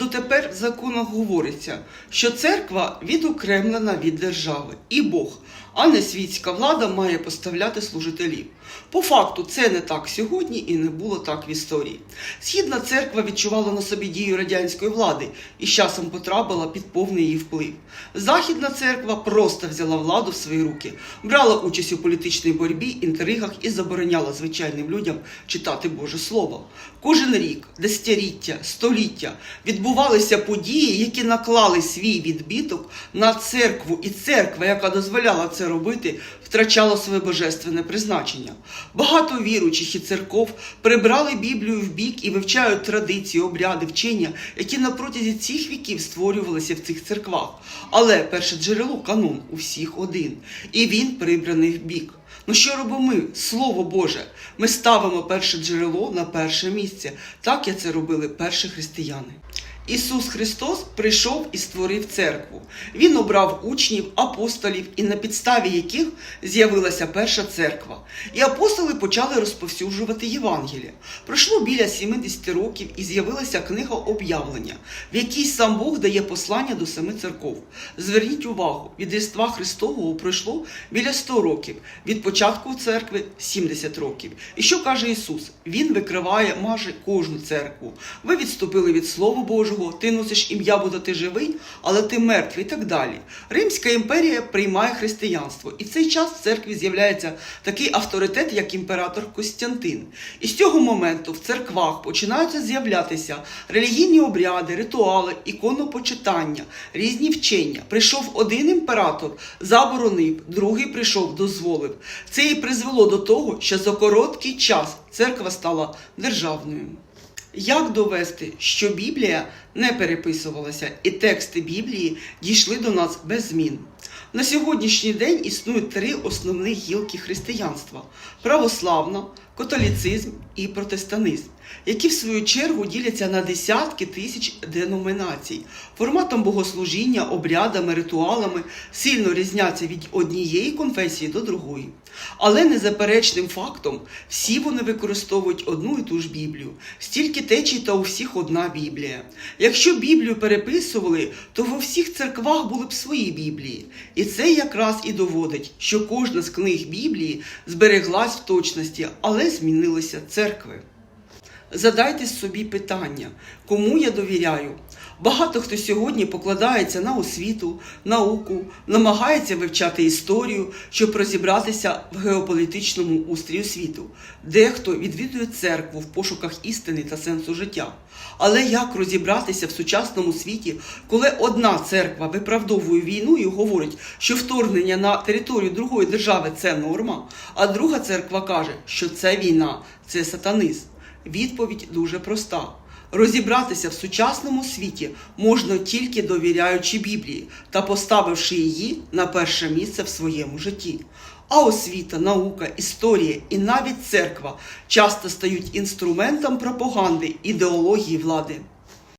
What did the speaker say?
дотепер в законах говориться, що церква відокремлена від держави, і Бог, а не світська влада має поставляти служителів. По факту це не так сьогодні і не було так в історії. Східна церква відчувала на собі дію радянської влади і з часом потрапила під повний її вплив. Західна церква просто взяла владу в свої руки, брала участь у політичній боротьбі, інтригах і забороняла звичайним людям читати Боже Слово. Кожен рік, десятиліття, століття відбувалися події, які наклали свій відбіток на церкву, і церква, яка дозволяла це робити, втрачала своє божественне призначення. Багато віруючих і церков прибрали Біблію в бік і вивчають традиції, обряди, вчення, які на протязі цих віків створювалися в цих церквах. Але перше джерело канон у всіх один, і він прибраний в бік. Ну що робимо ми? Слово Боже. Ми ставимо перше джерело на перше місце. Так як це робили перші християни. Ісус Христос прийшов і створив церкву. Він обрав учнів, апостолів, і на підставі яких з'явилася перша церква. І апостоли почали розповсюджувати Євангелія. Пройшло біля 70 років і з'явилася книга об'явлення, в якій сам Бог дає послання до семи церков. Зверніть увагу, від Різдва Христового пройшло біля 100 років, від початку церкви 70 років. І що каже Ісус? Він викриває майже кожну церкву. Ви відступили від Слова Божого, ти носиш ім'я, бо ти живий, але ти мертвий і так далі. Римська імперія приймає християнство, і в цей час в церкві з'являється такий авторитет, як імператор Костянтин. І з цього моменту в церквах починаються з'являтися релігійні обряди, ритуали, іконопочитання, різні вчення. Прийшов один імператор, заборонив, другий прийшов, дозволив. Це і призвело до того, що за короткий час церква стала державною. Як довести, що Біблія не переписувалася і тексти Біблії дійшли до нас без змін? На сьогоднішній день існують три основних гілки християнства: православна, католіцизм і протестанизм, які в свою чергу діляться на десятки тисяч деномінацій. Форматом богослужіння, обрядами, ритуалами сильно різняться від однієї конфесії до другої. Але незаперечним фактом всі вони використовують одну і ту ж Біблію. Стільки течій та у всіх одна Біблія. Якщо Біблію переписували, то во всіх церквах були б свої Біблії. І це якраз і доводить, що кожна з книг Біблії збереглась в точності, але змінилися церкви. Задайте собі питання, кому я довіряю. Багато хто сьогодні покладається на освіту, науку, намагається вивчати історію, щоб розібратися в геополітичному устрію світу. Дехто відвідує церкву в пошуках істини та сенсу життя. Але як розібратися в сучасному світі, коли одна церква виправдовує війну і говорить, що вторгнення на територію другої держави це норма, а друга церква каже, що це війна, це сатанизм? Відповідь дуже проста. Розібратися в сучасному світі можна тільки довіряючи Біблії та поставивши її на перше місце в своєму житті. А освіта, наука, історія і навіть церква часто стають інструментом пропаганди ідеології влади.